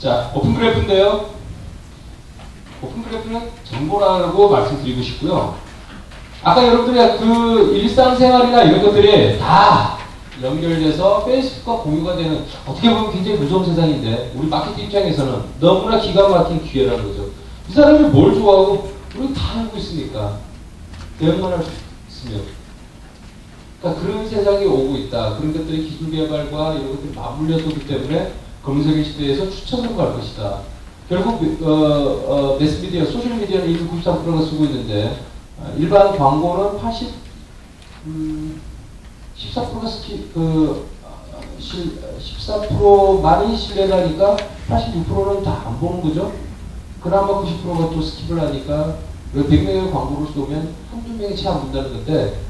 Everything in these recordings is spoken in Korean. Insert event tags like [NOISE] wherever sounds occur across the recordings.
자, 오픈 그래프인데요. 오픈 그래프는 정보라고 말씀드리고 싶고요. 아까 여러분들이 그 일상생활이나 이런 것들이 다 연결돼서 페이스북과 공유가 되는 어떻게 보면 굉장히 무서운 세상인데 우리 마케팅 입장에서는 너무나 기가 막힌 기회라는 거죠. 이 사람이 뭘 좋아하고 우리 다 알고 있으니까 대응만 할 수 있으면 그러니까 그런 세상이 오고 있다. 그런 것들이 기술 개발과 이런 것들이 맞물려서 기 때문에 검색의 시대에서 추천으로 갈 것이다. 결국 어, 어, 매스미디어, 소셜미디어는 이미 93%가 쓰고 있는데 어, 일반 광고는 80, 음, 14%가 스키, 그, 어, 실, 14%만이 신뢰하니까 86%는 다 안 보는 거죠. 그나마 90%가 또 스킵을 하니까 100명의 광고를 쏘면 한두 명이 채 안 본다는 건데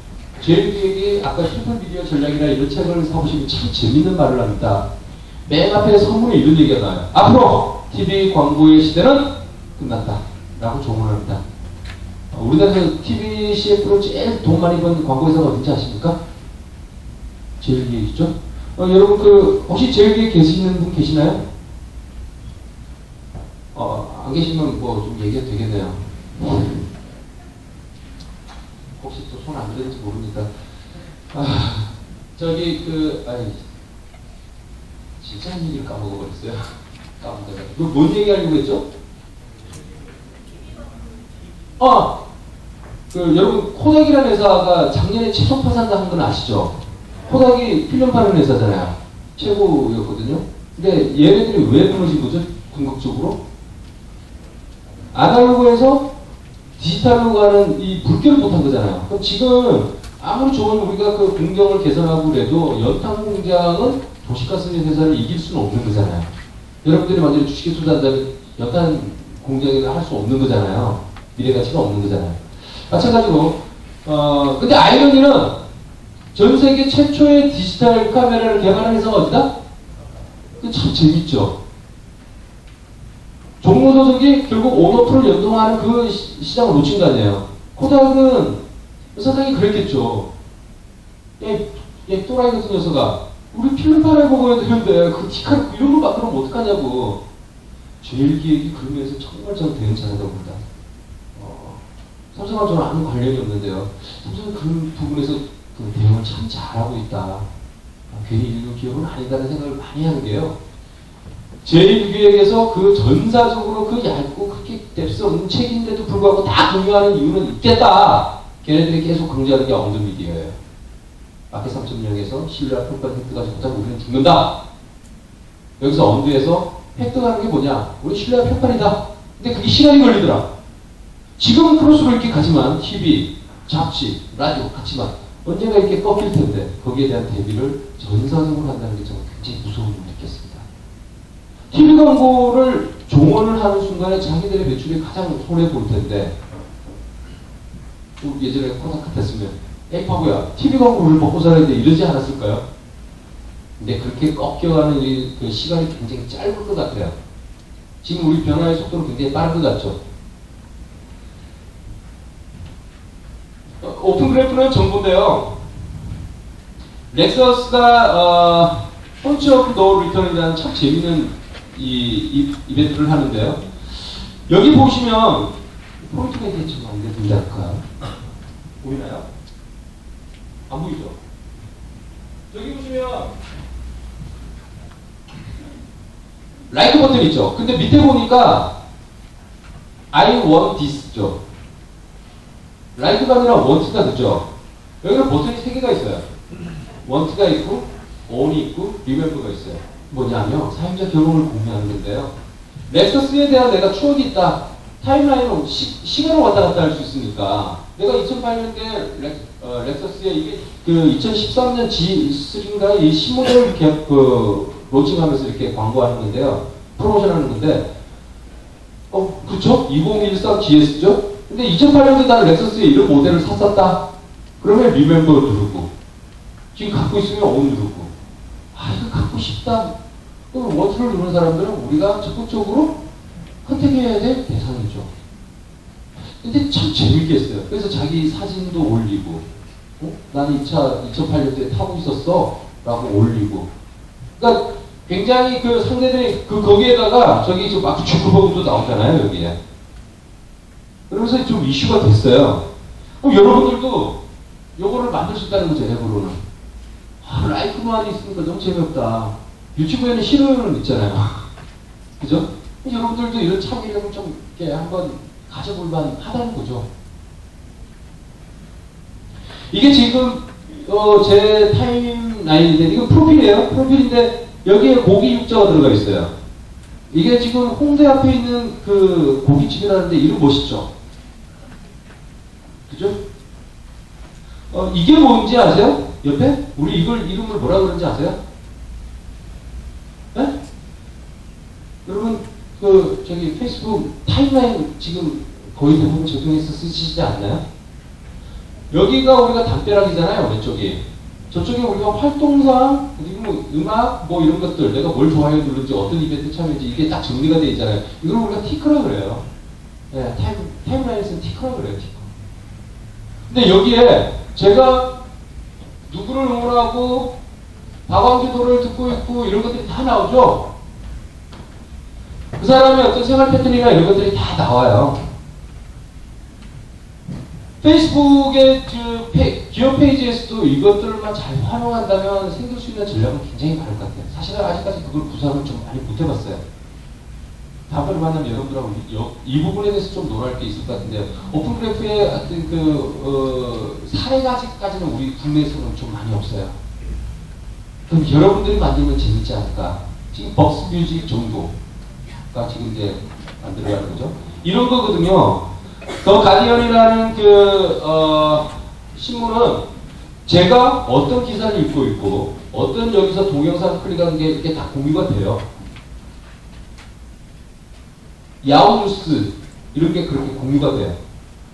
제일 기획이 아까 슈퍼미디어 전략이나 이런 책을 사보시면 참 재밌는 말을 합니다. 맨 앞에 선문에 이런 얘기가 나와요. 앞으로 TV 광고의 시대는 끝났다. 라고 조언합니다. 어, 우리나라에서 TV CF로 제일 돈 많이 번 광고회사가 어딘지 아십니까? 제일기획이죠. 어, 여러분 그 혹시 제일기획 계시는 분 계시나요? 어, 안 계시면 뭐 좀 얘기가 되겠네요. 혹시 또 손 안 되는지 모르니까. 아, 저기 그 아니 한 얘기를 까먹어버렸어요. 까먹다가. 그뭔 얘기 하려고 했죠? 아! 그 여러분 코닥이라는 회사가 작년에 최소 파산당한 건 아시죠? 코닥이 필름 파는 회사잖아요. 최고였거든요. 근데 얘네들이 왜 무너진 거죠? 궁극적으로? 아날로그에서 디지털로 가는 이 불교를 못한 거잖아요. 그럼 지금 아무리 좋은 우리가 그 공정을 개선하고 그래도 연탄 공장은 도시가스민 회사를 이길 수는 없는 거잖아요. 여러분들이 완전히 주식에 투자한다면 연탄 공장을 할수 없는 거잖아요. 미래 가치가 없는 거잖아요. 마찬가지로 어 근데 아이러니는 전 세계 최초의 디지털 카메라를 개발한 회사가 어디다? 참 재밌죠. 종로도석이 결국 온오프를 연동하는 그 시, 시장을 놓친 거 아니에요. 코닥은 사장이 그랬겠죠. 얘, 얘 또라이 같은 녀석아. 우리 필름 팔아 먹어야 되는데 그 티카 이런 걸 만들면 어떡하냐고. 제일 기획이 그러면서 정말 저는 잘하다고 봅니다. 어, 삼성과 저는 아무 관련이 없는데요. 삼성은 그 부분에서 그 대응을 참 잘하고 있다. 아, 괜히 일도 기업은 아니다는 생각을 많이 하는 게요. 제1기획에서 그 전사적으로 그 얇고 그렇게 뎁스 없는 책인데도 불구하고 다 공유하는 이유는 있겠다. 걔네들이 계속 강조하는 게 언더미디어예요. 마켓 3.0에서 신뢰와 평가 획득하지 못하면 우리는 죽는다. 여기서 언드에서 획득하는 게 뭐냐? 우리 신뢰와 평판이다. 근데 그게 시간이 걸리더라. 지금은 크로스로 이렇게 가지만 TV, 잡지, 라디오 같지만 언젠가 이렇게 꺾일 텐데 거기에 대한 대비를 전사적으로 한다는 게 저는 굉장히 무서운 걸 느꼈습니다. TV 광고를 종원을 하는 순간에 자기들의 매출이 가장 손해볼 텐데 예전에 코로나 같았으면 바보야 TV 광고 를 먹고 살아야 돼 이러지 않았을까요? 근데 그렇게 꺾여가는 이, 그 시간이 굉장히 짧을 것 같아요. 지금 우리 변화의 속도는 굉장히 빠른 것 같죠? 어, 오픈 그래프는 정보인데요. 렉서스가 어, 펀치 오브 노 리턴이라는 참 재밌는 이, 이 이벤트를 하는데요. 여기 보시면 포인트가 좀안 되는데 아까 보이나요? 안 보이죠? 여기 보시면 라이크 버튼 있죠. 근데 밑에 보니까 I want this죠. 라이크가 아니라 want가 늦죠. 여기는 버튼이 세 개가 있어요. want가 있고, on이 있고, remember가 있어요. 뭐냐면 사용자 경험을 공유하는 건데요. 렉서스에 대한 내가 추억이 있다. 타임라인으로 시, 간을 왔다 갔다 할 수 있으니까 내가 2008년에 렉, 어, 렉서스에 이게 그 2013년 G3인가 이 신모델을 이렇게 그 론칭하면서 이렇게 광고하는 건데요. 프로모션하는 건데 어 그렇죠? 2013 GS죠? 근데 2008년도 나는 렉서스에 이런 모델을 샀었다. 그러면 리멤버 누르고 지금 갖고 있으면 온 누르고 아 이거 갖고 싶다. 그럼 원투를 누르는 사람들은 우리가 적극적으로 선택해야 될 대상이죠. 근데 참 재밌게 했어요. 그래서 자기 사진도 올리고, 어? 나는 이차 2008년도에 타고 있었어. 라고 올리고. 그러니까 굉장히 그 상대들이 그 거기에다가 저기 저 마크 주크버그도 나오잖아요 여기에. 그러면서 좀 이슈가 됐어요. 그럼 여러분들도 요거를 만들 수 있다는 거죠 앱으로는. 아, 라이크만 있으니까 너무 재미없다. 유튜브에는 싫어요는 있잖아요. [LAUGHS] 그죠? 여러분들도 이런 참여력을 좀 이렇게 한번 가져볼 만 하다는 거죠. 이게 지금 어, 제 타임라인인데 이거 프로필이에요. 프로필인데 여기에 고기 육자가 들어가 있어요. 이게 지금 홍대 앞에 있는 그 고깃집이라는데 이름 멋있죠? 그죠? 어, 이게 뭔지 아세요? 옆에? 우리 이걸 이름을 뭐라 그러는지 아세요? 네? 여러분 그 저기 페이스북 타임라인 지금 거의 대부분 적용해서 쓰시지 않나요? 여기가 우리가 담벼락이잖아요 왼쪽이. 저쪽에 우리가 활동상 그리고 뭐 음악 뭐 이런 것들 내가 뭘 좋아해 누른지 어떤 이벤트 참여인지 이게 딱 정리가 돼 있잖아요. 이걸 우리가 티커라 그래요. 네, 타임, 타임라인에서는 티커라 그래요 티커. 근데 여기에 제가 누구를 응원하고 박광규도를 듣고 있고 이런 것들이 다 나오죠 그 사람의 어떤 생활 패턴이나 이런 것들이 다 나와요 페이스북의 그 페, 기업 페이지에서도 이것들만 잘 활용한다면 생길 수 있는 전략은 굉장히 많을 것 같아요. 사실은 아직까지 그걸 구상을 좀 많이 못 해봤어요. 다음번에 만나면 여러분들하고 이, 이 부분에 대해서 좀 논할 게 있을 것 같은데 오픈 그래프의 어떤 그 어, 사례가 아직까지는 우리 국내에서는 좀 많이 없어요. 그럼 여러분들이 만들면 재밌지 않을까? 지금 벅스 뮤직 정도 가 지금 이제 만들어가는 거죠. 이런 거거든요. 더 가디언이라는 그 어, 신문은 제가 어떤 기사를 읽고 있고 어떤 여기서 동영상 클릭한 게 이렇게 다 공유가 돼요. 야후 뉴스 이런 게 그렇게 공유가 돼요.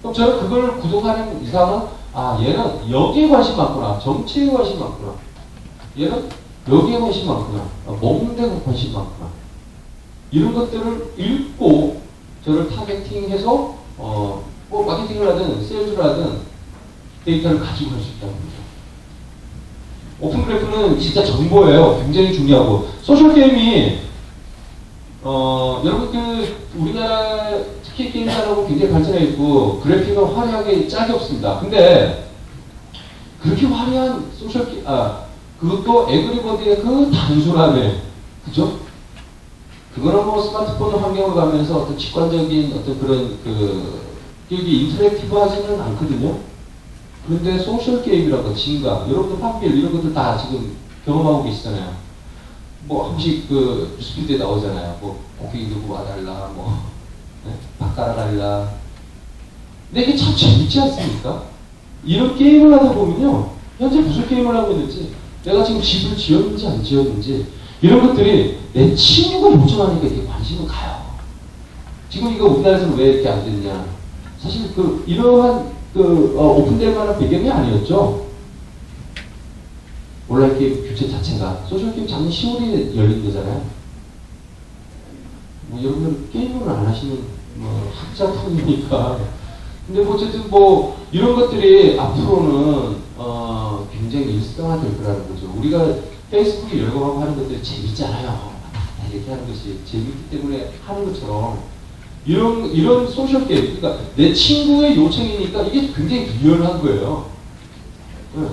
그럼 저는 그걸 구독하는 이상은 아 얘는 여기에 관심 많구나 정치에 관심 많구나 얘는 여기에 관심 많구나 아, 먹는 데 관심 많구나 이런 것들을 읽고 저를 타겟팅해서 어, 뭐 마케팅을 하든 세일즈를 하든 데이터를 가지고 갈 수 있다는 거죠. 오픈 그래프는 진짜 정보예요. 굉장히 중요하고 소셜 게임이 어, 여러분 그 우리나라 특히 게임 산업은 굉장히 발전해 있고 그래픽은 화려하게 짝이 없습니다. 근데 그렇게 화려한 소셜 게 아, 그것도 에그리버디의 그 단순함에 그죠? 그거는 뭐 스마트폰 환경을 가면서 어떤 직관적인 어떤 그런 그 여기 인터랙티브 하지는 않거든요. 그런데 소셜 게임이라고 진가 여러분들 팝빌 이런 것들 다 지금 경험하고 계시잖아요. 뭐한 번씩 그 뉴스피드에 나오잖아요. 뭐 고객이 누구 와달라 뭐 네? 바꿔라 달라. 근데 이게 참 재밌지 않습니까? 이런 게임을 하다 보면요. 현재 무슨 게임을 하고 있는지 내가 지금 집을 지었는지 안 지었는지 이런 것들이 내 친구가 요청하니까 이게 관심은 가요. 지금 이거 우리나라에서는 왜 이렇게 안 되느냐. 사실 그 이러한 그 어, 오픈될 만한 배경이 아니었죠. 온라인 게임 규제 자체가 소셜 게임 작년 10월에 열린 거잖아요. 뭐 여러분 게임을 안 하시는 뭐 학자 분이니까. 근데 뭐 어쨌든 뭐 이런 것들이 앞으로는 어, 굉장히 일상화될 거라는 거죠. 우리가 페이스북에 열광하고 하는 것들이 재밌잖아요. 이렇게 하는 것이 재밌기 때문에 하는 것처럼 이런 이런 소셜 게임, 그러니까 내 친구의 요청이니까 이게 굉장히 리얼한 거예요. 네.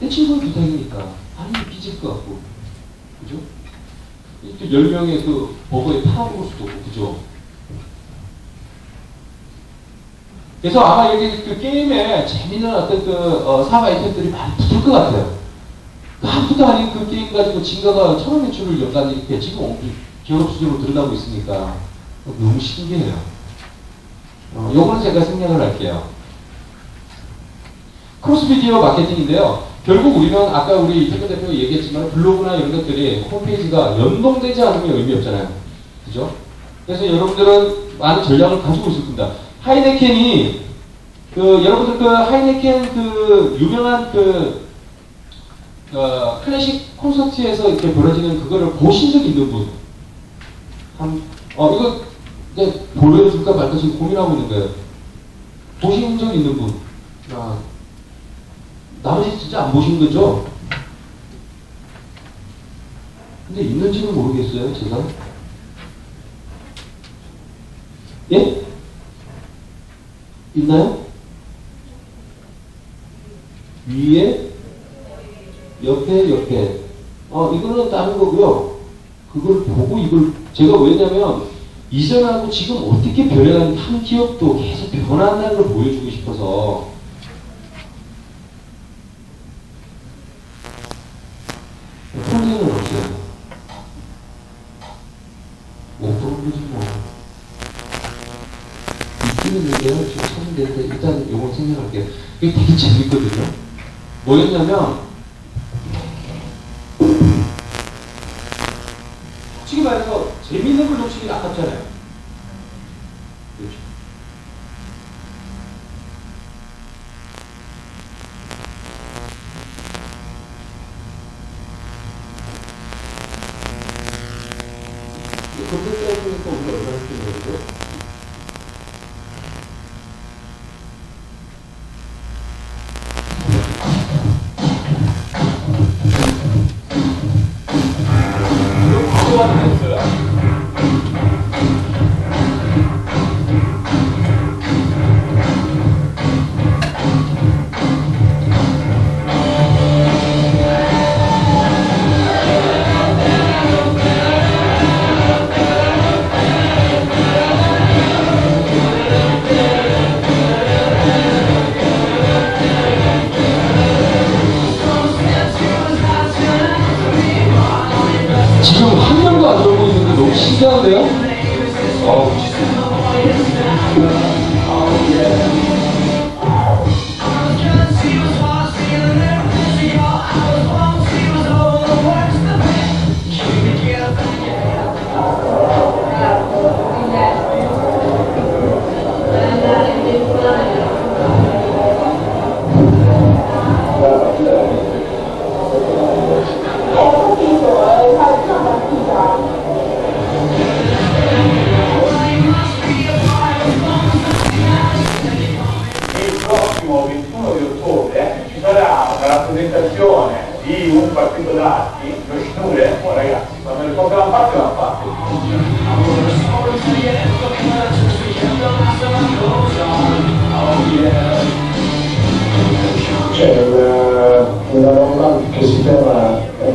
내 친구의 부탁이니까 아니 삐질 것 같고, 그죠? 또 10명의 그 버거에 팔아먹을 수도 없고, 그죠? 그래서 아마 여기 그 게임에 재밌는 어떤 그 어, 사업 아이템들이 많이 붙을 것 같아요. 아무도 아닌 그 게임 가지고 진가가 천원 매출을 연간 이렇게 지금 기업 수준으로 드러나고 있으니까 너무 신기해요. 어, 요거는 제가 생략을 할게요. 크로스미디어 마케팅인데요. 결국 우리는 아까 우리 이태근 대표 얘기했지만 블로그나 이런 것들이 홈페이지가 연동되지 않으면 의미 없잖아요. 그죠? 그래서 여러분들은 많은 전략을 가지고 있을 겁니다. 하이네켄이 그 여러분들 그 하이네켄 그 유명한 그 어, 클래식 콘서트에서 이렇게 벌어지는 그거를 보신 적 있는 분? 한, 어, 이거 이제 보여줄까 말까 지금 고민하고 있는 거예요. 보신 적 있는 분? 아, 나머지 진짜 안 보신 거죠? 근데 있는지는 모르겠어요, 제가. 예? 있나요? 위에, 옆에, 옆에. 어, 이거는 다른 거고요. 그걸 보고 이걸, 제가 왜냐면, 이전하고 지금 어떻게 변해가는 한 기업도 계속 변한다는 걸 보여주고 싶어서. 폰에는 없어요. 못 보는 거지 뭐. 있기는 있는데요. 지금 찾는데 일단 요거 생각할게요. 이게 되게 재밌거든요. 뭐였냐면 재밌는 걸 놓치기 아깝잖아요. 그렇죠. 검색 사이트니까 우리가 얼마나 쓰는 거죠?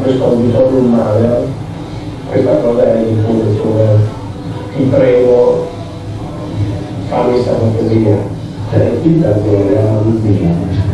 Questo auditorium male, questa cosa è punto dove ti prego fammi questa fantasia. Cioè, il datore è una bambina.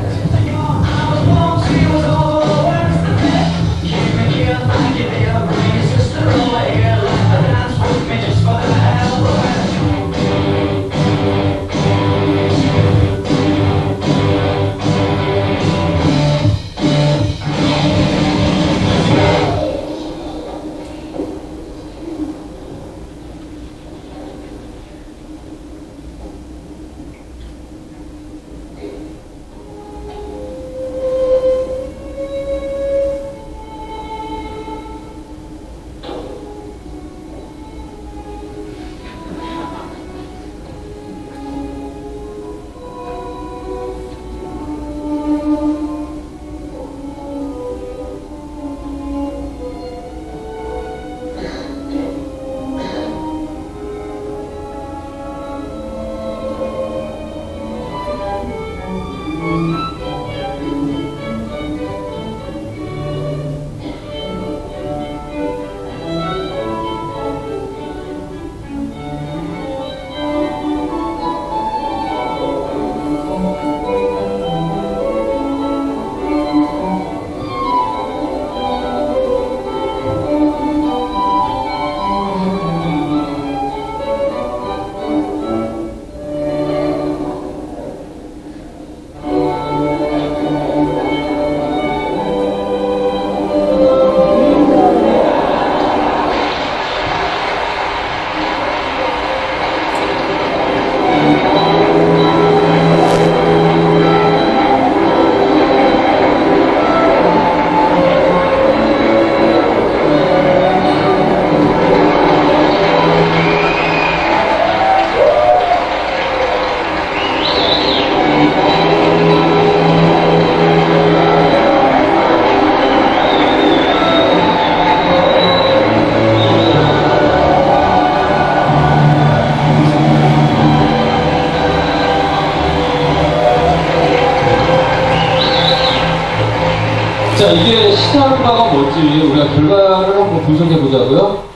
시사하는 바가 뭔지 우리가 결과를 한번 분석해 보자고요.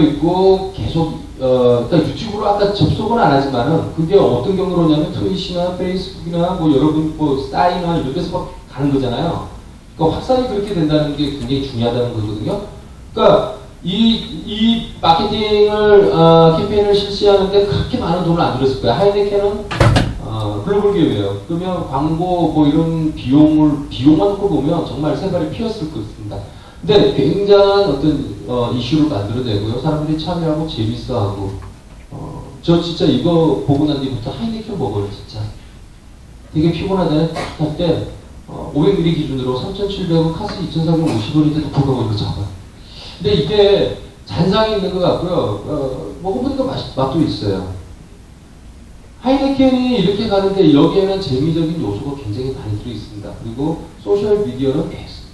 있고 계속 어, 그러니까 유튜브로 아까 접속은 안 하지만은 그게 어떤 경로냐면 트윗이나 페이스북이나 뭐 여러분 뭐 사이나 이런 데서 막 가는 거잖아요. 그러니까 확산이 그렇게 된다는 게 굉장히 중요하다는 거거든요. 그러니까 이, 이 마케팅을 어, 캠페인을 실시하는데 그렇게 많은 돈을 안 들였을 거예요. 하이네켄은 어, 글로벌 기업이에요. 그러면 광고 뭐 이런 비용을 비용만 놓고 보면 정말 생활이 피었을 것 같습니다. 근데 굉장한 어떤 어, 이슈를 만들어내고요. 사람들이 참여하고 재밌어하고 어, 저 진짜 이거 보고 난 뒤부터 하이네켄 먹어요 진짜. 되게 피곤하다는 할때 어, 500ml 기준으로 3,700원, 카스 2,450원인데도 불구하고 이거 잡아요. 근데 이게 잔상이 있는 것 같고요. 어, 먹어보니까 맛, 맛도 있어요. 하이네켄이 이렇게 가는데 여기에는 재미적인 요소가 굉장히 많이 들어 있습니다. 그리고 소셜 미디어는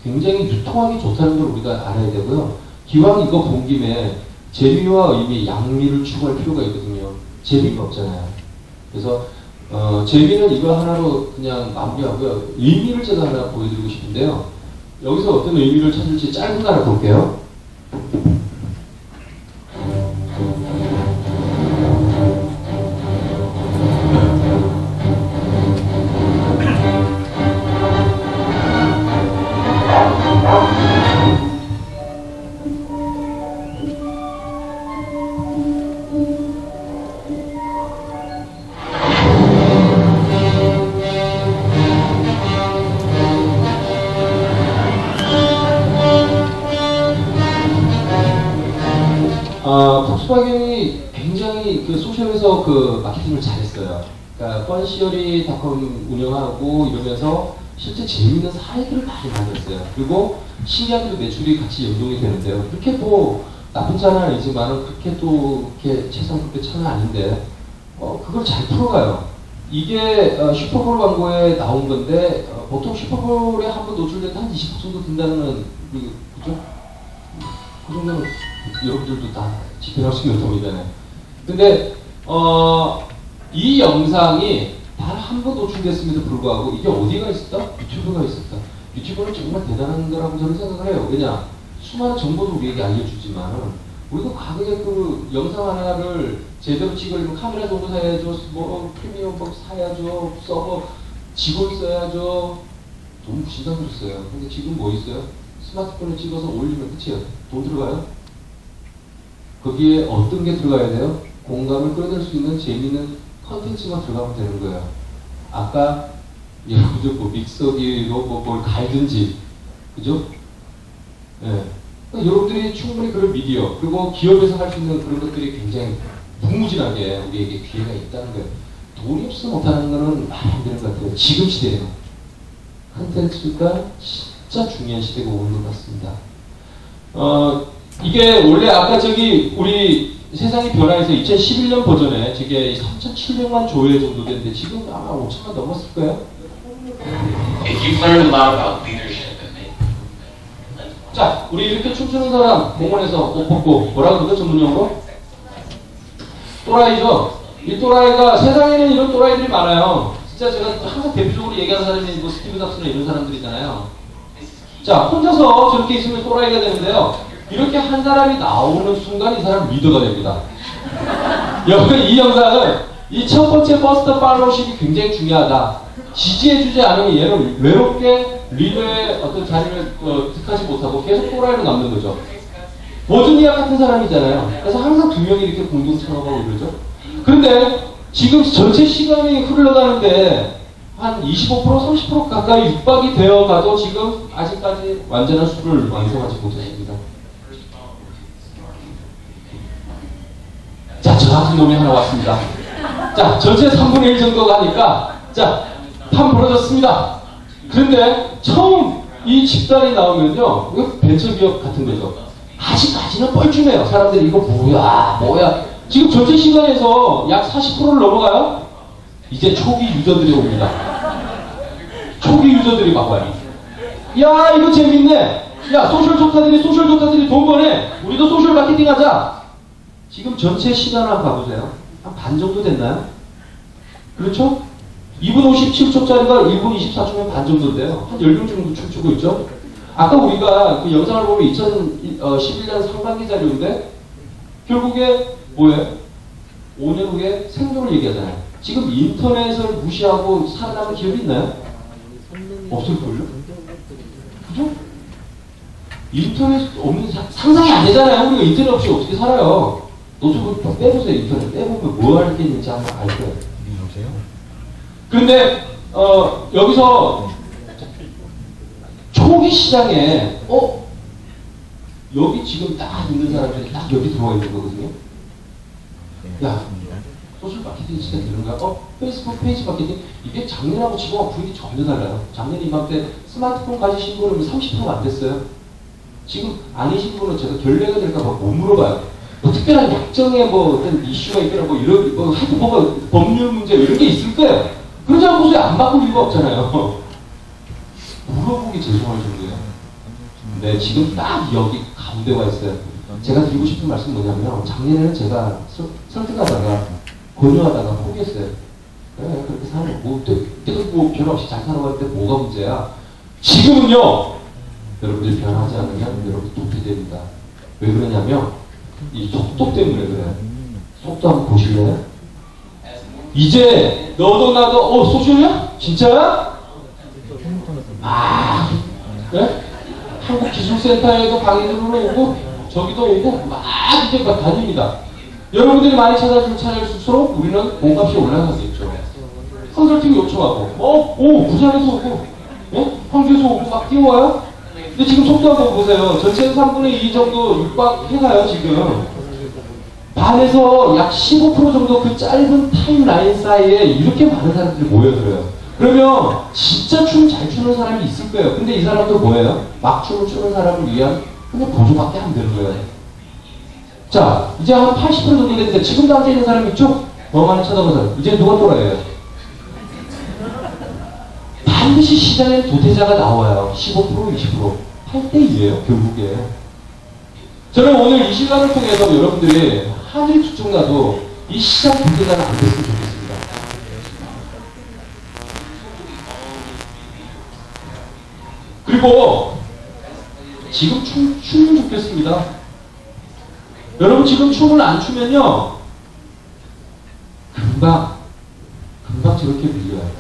굉장히 유통하기 좋다는 걸 우리가 알아야 되고요. 기왕 이거 본 김에 재미와 의미, 양미를 추구할 필요가 있거든요. 재미가 없잖아요. 그래서 어, 재미는 이거 하나로 그냥 마무리하고요. 의미를 제가 하나 보여드리고 싶은데요. 여기서 어떤 의미를 찾을지 짧은 거 하나 볼게요. 아, 폭스바겐이 굉장히 그 소셜에서 그 마케팅을 잘했어요. 그러니까 펀시어리닷컴 운영하고 이러면서 실제 재미있는 사례들을 많이 만들었어요. 그리고 신기하게도 매출이 같이 연동이 되는데요. 그렇게 뭐 나쁜 차는 아니지만은 그렇게 또 이렇게 최상 급의 차는 아닌데 어, 그걸 잘 풀어가요. 이게 어, 슈퍼볼 광고에 나온 건데 어, 보통 슈퍼볼에 한 번 노출돼도 한 20% 정도 든다는 그, 그죠? 그 정도는 여러분들도 다 있는 돈이잖아요. 근데 어, 이 영상이 단 한 번 노출됐음에도 불구하고 이게 어디가 있었다? 유튜브가 있었다. 유튜브는 정말 대단한 거라고 저는 생각을 해요. 왜냐? 수많은 정보도 우리에게 알려주지만 우리도 과거에 그 영상 하나를 제대로 찍으려면 카메라 정도 사야죠. 뭐 프리미엄 법 사야죠. 서버 직원 써야죠. 돈 부신다 그랬어요. 근데 지금 뭐 있어요? 스마트폰에 찍어서 올리면 끝이에요. 돈 들어가요? 거기에 어떤 게 들어가야 돼요? 공감을 끌어낼 수 있는 재미있는 컨텐츠가 들어가면 되는 거예요. 아까 여러분들 뭐 믹서기로 뭐 뭘 갈든지, 그죠? 예. 그러니까 여러분들이 충분히 그런 미디어, 그리고 기업에서 할 수 있는 그런 것들이 굉장히 무무진하게 우리에게 기회가 있다는 거예요. 돈이 없어 못하는 거는 말이 안 되는 것 같아요. 지금 시대에는. 컨텐츠가 진짜 중요한 시대가 오는 것 같습니다. 어, 이게 원래 아까 저기 우리 세상이 변화해서 2011년 버전에 저게 3,700만 조회 정도 됐는데 지금 아마 5천만 넘었을 거예요. 자, 우리 이렇게 춤추는 사람 공원에서 옷 벗고 뭐라고 그러죠 전문용어로? 또라이죠. 이 또라이가 세상에는 이런 또라이들이 많아요. 진짜 제가 항상 대표적으로 얘기하는 사람이 뭐 스티브 잡스나 이런 사람들이잖아요. 자, 혼자서 저렇게 있으면 또라이가 되는데요. 이렇게 한 사람이 나오는 순간 이 사람 리더가 됩니다. 여기 이 영상은 이 첫 번째 버스터 팔로우십이 굉장히 중요하다. 지지해주지 않으면 얘는 외롭게 리더의 어떤 자리를 어, 득하지 못하고 계속 또라이로 남는 거죠. 워즈니악 같은 사람이잖아요. 그래서 항상 두 명이 이렇게 공동 창업하고 그러죠. 그런데 지금 전체 시간이 흘러가는데 한 25% 30% 가까이 육박이 되어 가도 지금 아직까지 완전한 수를 완성하지 못했습니다. 같은 놈이 하나 왔습니다. 자, 전체 3분의 1 정도 가니까, 자, 판 벌어졌습니다. 그런데 처음 이 집단이 나오면요, 이거 벤처기업 같은 거죠. 아직까지는 뻘쭘해요. 사람들이 이거 뭐야, 뭐야. 지금 전체 시간에서 약 40%를 넘어가요? 이제 초기 유저들이 옵니다. 초기 유저들이 막 와요. 야, 이거 재밌네. 야, 소셜 조타들이, 소셜 조타들이 돈 버네. 우리도 소셜 마케팅 하자. 지금 전체 시간 한번 봐보세요. 한 반 정도 됐나요? 그렇죠? 2분 57초짜리가 1분 24초면 반 정도인데요. 한 10명 정도 춤추고 있죠? 아까 우리가 그 영상을 보면 2011년 상반기 자료인데 결국에 뭐예요? 5년 후에 생존을 얘기하잖아요. 지금 인터넷을 무시하고 살아남은 기업이 있나요? 없을걸요? 그죠? 인터넷 없는 사- 상상이 안 되잖아요. 우리가 인터넷 없이 어떻게 살아요? 노트북 좀 빼보세요. 인터넷 빼보면 뭐할게 있는지 한번 알 거예요. 그런데 어, 여기서 초기 시장에 어 여기 지금 딱 있는 사람들이 딱 여기 들어와 있는 거거든요. 야 소셜 마케팅 진짜 되는 거야? 어 페이스북 페이지 마케팅 이게 작년하고 지금 분위기 전혀 달라요. 작년 이맘때 스마트폰 가지신 분은 30%가 안 됐어요. 지금 아니신 분은 제가 결례가 될까 봐 못 물어봐요. 뭐 특별한 약정에 뭐 어떤 이슈가 있거나 뭐 이런 뭐 하여튼 뭐가 법률 문제 이런 게 있을 거예요. 그러지 않고서 안 바꿀 이유가 없잖아요. 물어보기 죄송할 정도예요. 네, 지금 딱 여기 가운데 와 있어요. 제가 드리고 싶은 말씀 뭐냐면 작년에는 제가 설- 설득하다가 권유하다가 포기했어요. 네, 그렇게 사는 뭐, 내가 뭐 변화 없이 잘 살아가는데 뭐가 문제야? 지금은요, 여러분들이 변하지 않으면 여러분 도태됩니다. 왜 그러냐면 이 속도 때문에 그래요. 속도 한번 보실래요? 이제 너도 나도 어 소셜이야? 진짜야? 아, 네? 한국 기술센터에도 강의들로 오고 저기도 오고 막 이제 막 다닙니다. 여러분들이 많이 찾아주면 찾아줄수록 우리는 몸값이 올라가겠죠. 컨설팅 요청하고, 어, 오, 부산에서 오고, 예? 황주에서 오고 막 뛰어와요? 근데 지금 속도 한번 보세요. 전체 3분의 2 정도 육박해가요, 지금. 반에서 약 15% 정도 그 짧은 타임라인 사이에 이렇게 많은 사람들이 모여들어요. 그러면 진짜 춤 잘 추는 사람이 있을 거예요. 근데 이 사람도 뭐예요? 막 춤을 추는 사람을 위한 그냥 보조밖에 안 되는 거예요. 자, 이제 한 80% 정도 됐는데 지금도 앉아 있는 사람 있죠? 너만이 쳐다보세요. 이제 누가 돌아요? 반드시 시장에 도태자가 나와요. 15% 20% 8대 2예요, 결국에. 저는 오늘 이 시간을 통해서 여러분들이 하늘이 두쪽나도 이 시장 도태자가 안 됐으면 좋겠습니다. 그리고 지금 춤, 춤을 좋겠습니다. 여러분 지금 춤을 안 추면요 금방 금방 저렇게 밀려요.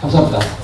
감사합니다.